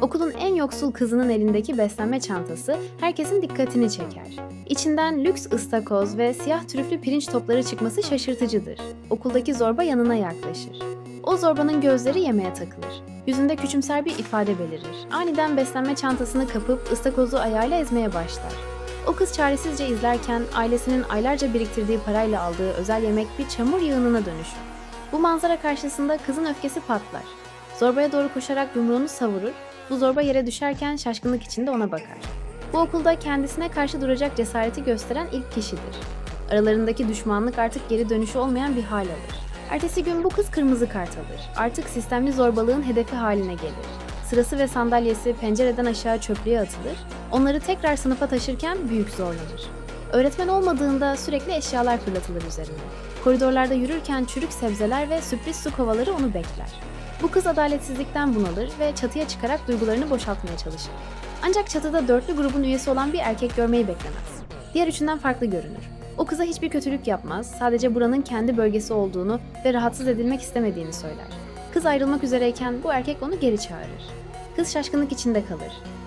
Okulun en yoksul kızının elindeki beslenme çantası herkesin dikkatini çeker. İçinden lüks ıstakoz ve siyah trüflü pirinç topları çıkması şaşırtıcıdır. Okuldaki zorba yanına yaklaşır. O zorbanın gözleri yemeğe takılır. Yüzünde küçümser bir ifade belirir. Aniden beslenme çantasını kapıp ıstakozu ayağıyla ezmeye başlar. O kız çaresizce izlerken ailesinin aylarca biriktirdiği parayla aldığı özel yemek bir çamur yığınına dönüşür. Bu manzara karşısında kızın öfkesi patlar. Zorbaya doğru koşarak yumruğunu savurur, bu zorba yere düşerken şaşkınlık içinde ona bakar. Bu okulda kendisine karşı duracak cesareti gösteren ilk kişidir. Aralarındaki düşmanlık artık geri dönüşü olmayan bir hal alır. Ertesi gün bu kız kırmızı kart alır. Artık sistemli zorbalığın hedefi haline gelir. Sırası ve sandalyesi pencereden aşağı çöplüğe atılır. Onları tekrar sınıfa taşırken büyük zorlanır. Öğretmen olmadığında sürekli eşyalar fırlatılır üzerine. Koridorlarda yürürken çürük sebzeler ve sürpriz su kovaları onu bekler. Bu kız adaletsizlikten bunalır ve çatıya çıkarak duygularını boşaltmaya çalışır. Ancak çatıda dörtlü grubun üyesi olan bir erkek görmeyi beklemez. Diğer üçünden farklı görünür. O kıza hiçbir kötülük yapmaz, sadece buranın kendi bölgesi olduğunu ve rahatsız edilmek istemediğini söyler. Kız ayrılmak üzereyken bu erkek onu geri çağırır. Kız şaşkınlık içinde kalır.